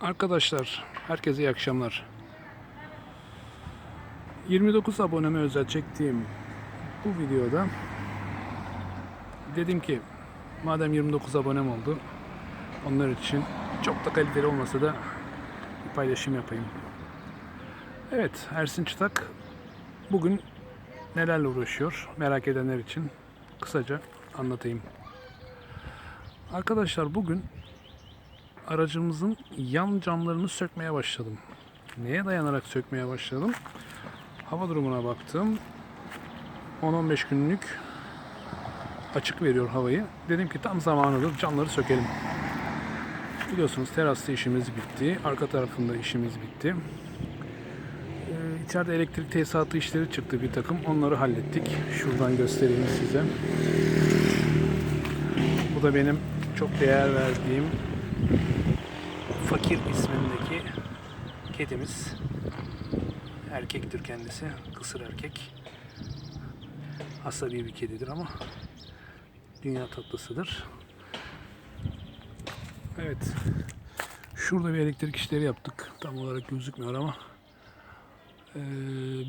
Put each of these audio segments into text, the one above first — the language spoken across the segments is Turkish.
Arkadaşlar, herkese iyi akşamlar. 29 aboneme özel çektiğim bu videoda dedim ki madem 29 abonem oldu onlar için çok da kaliteli olmasa da bir paylaşım yapayım. Evet, Ersin Çıtak bugün nelerle uğraşıyor merak edenler için kısaca anlatayım. Arkadaşlar bugün aracımızın yan camlarını sökmeye başladım. Neye dayanarak sökmeye başladım? Hava durumuna baktım. 10-15 günlük açık veriyor havayı. Dedim ki tam zamanıdır camları sökelim. Biliyorsunuz terasta işimiz bitti. Arka tarafında işimiz bitti. Ee, içeride elektrik tesisatı işleri çıktı bir takım. Onları hallettik. Şuradan göstereyim size. Bu da benim çok değer verdiğim Fakir ismindeki kedimiz. Erkektir kendisi. Kısır erkek. Asabi bir kedidir ama dünya tatlısıdır. Evet. Şurada bir elektrik işleri yaptık. Tam olarak gözükmüyor ama ee,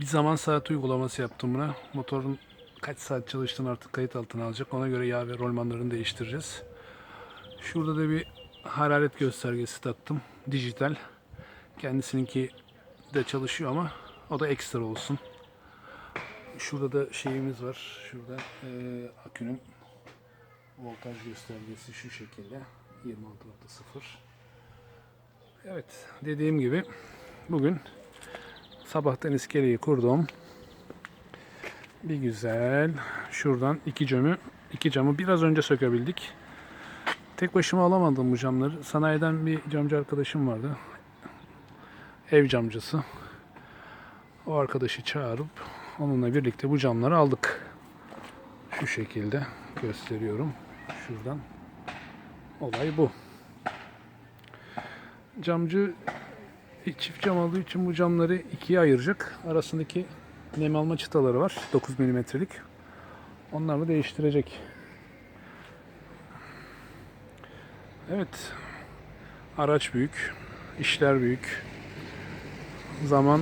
bir zaman saati uygulaması yaptım buna. Motorun kaç saat çalıştığını artık kayıt altına alacak. Ona göre yağ ve rolmanlarını değiştireceğiz. Şurada da bir hararet göstergesi taktım. Dijital. Kendisininki de çalışıyor ama o da ekstra olsun. Şurada da şeyimiz var. Şurada eee akünün voltaj göstergesi şu şekilde. 26.0 Evet dediğim gibi bugün sabahtan iskeleyi kurdum. Bir güzel şuradan iki camı iki camı biraz önce sökebildik. Tek başıma alamadım bu camları. Sanayiden bir camcı arkadaşım vardı. Ev camcısı. O arkadaşı çağırıp onunla birlikte bu camları aldık. Şu şekilde gösteriyorum. Şuradan. Olay bu. Camcı çift cam aldığı için bu camları ikiye ayıracak. Arasındaki nem alma çıtaları var. 9 milimetrelik. Onlarla değiştirecek. Evet. Araç büyük. işler büyük. Zaman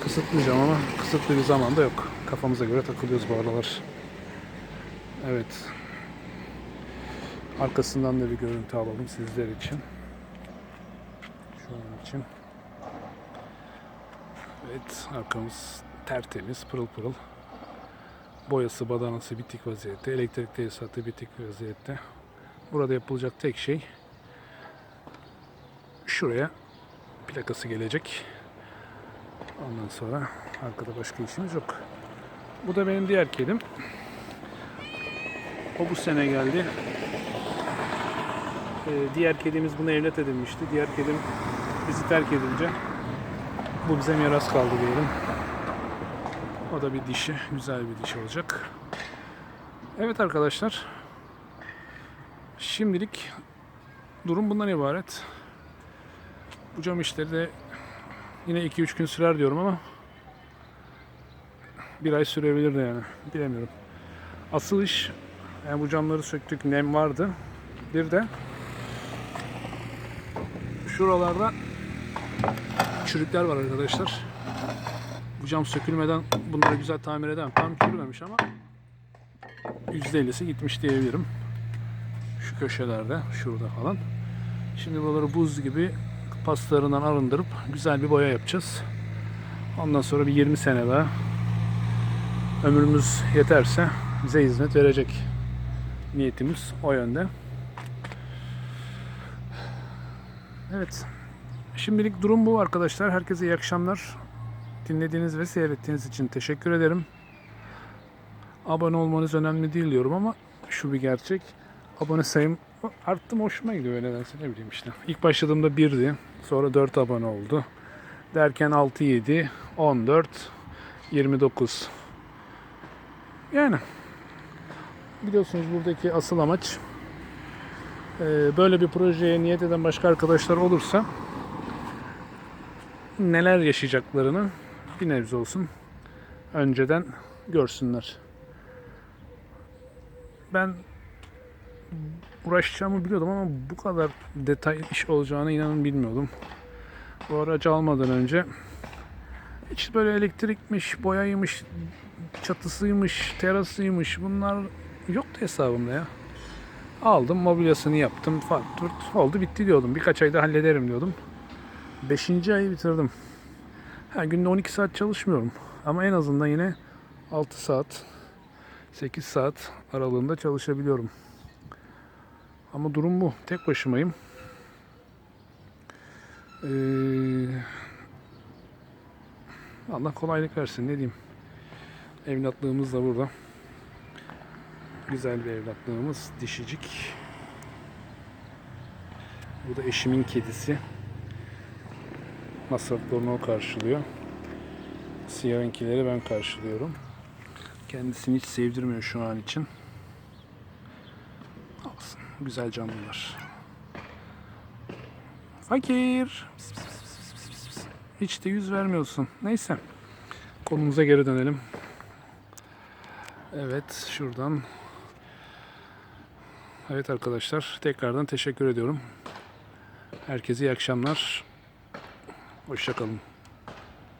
kısıtlayacağım ama kısıtlı bir zaman da yok. Kafamıza göre takılıyoruz bu aralar. Evet. Arkasından da bir görüntü alalım sizler için. Şu an için. Evet, arkamız tertemiz, pırıl pırıl. Boyası, badanası bitik vaziyette. Elektrik tesisatı bitik vaziyette. Burada yapılacak tek şey şuraya plakası gelecek. Ondan sonra arkada başka işimiz yok. Bu da benim diğer kedim. O bu sene geldi. Ee, diğer kedimiz bunu evlat edinmişti. Diğer kedim bizi terk edince bu bize miras kaldı diyelim. O da bir dişi. Güzel bir dişi olacak. Evet arkadaşlar. Şimdilik durum bundan ibaret. Bu cam işleri de yine 2-3 gün sürer diyorum ama bir ay sürebilir de yani. Bilemiyorum. Asıl iş yani bu camları söktük. Nem vardı. Bir de şuralarda çürükler var arkadaşlar. Bu cam sökülmeden bunları güzel tamir edemem. Tam çürümemiş ama %50'si gitmiş diyebilirim şu köşelerde, şurada falan. Şimdi buraları buz gibi paslarından arındırıp güzel bir boya yapacağız. Ondan sonra bir 20 sene daha ömrümüz yeterse bize hizmet verecek. Niyetimiz o yönde. Evet. Şimdilik durum bu arkadaşlar. Herkese iyi akşamlar. Dinlediğiniz ve seyrettiğiniz için teşekkür ederim. Abone olmanız önemli değil diyorum ama şu bir gerçek abone sayım arttı mı hoşuma gidiyor nedense ne bileyim işte. İlk başladığımda 1'di. Sonra 4 abone oldu. Derken 6, 7, 14, 29. Yani biliyorsunuz buradaki asıl amaç e, böyle bir projeye niyet eden başka arkadaşlar olursa neler yaşayacaklarını bir nebze olsun önceden görsünler. Ben uğraşacağımı biliyordum ama bu kadar detay iş olacağını inanın bilmiyordum. Bu aracı almadan önce hiç böyle elektrikmiş, boyaymış, çatısıymış, terasıymış bunlar yoktu hesabımda ya. Aldım mobilyasını yaptım. Turt oldu bitti diyordum. Birkaç ayda hallederim diyordum. Beşinci ayı bitirdim. Ha, günde 12 saat çalışmıyorum. Ama en azından yine 6 saat, 8 saat aralığında çalışabiliyorum. Ama durum bu. Tek başımayım. Ee, Allah kolaylık versin ne diyeyim. Evlatlığımız da burada. Güzel bir evlatlığımız. Dişicik. Bu da eşimin kedisi. Masraflarını o karşılıyor. Siyahınkileri ben karşılıyorum. Kendisini hiç sevdirmiyor şu an için. Güzel canlılar. Fakir. Hiç de yüz vermiyorsun. Neyse. Konumuza geri dönelim. Evet şuradan. Evet arkadaşlar tekrardan teşekkür ediyorum. Herkese iyi akşamlar. Hoşçakalın.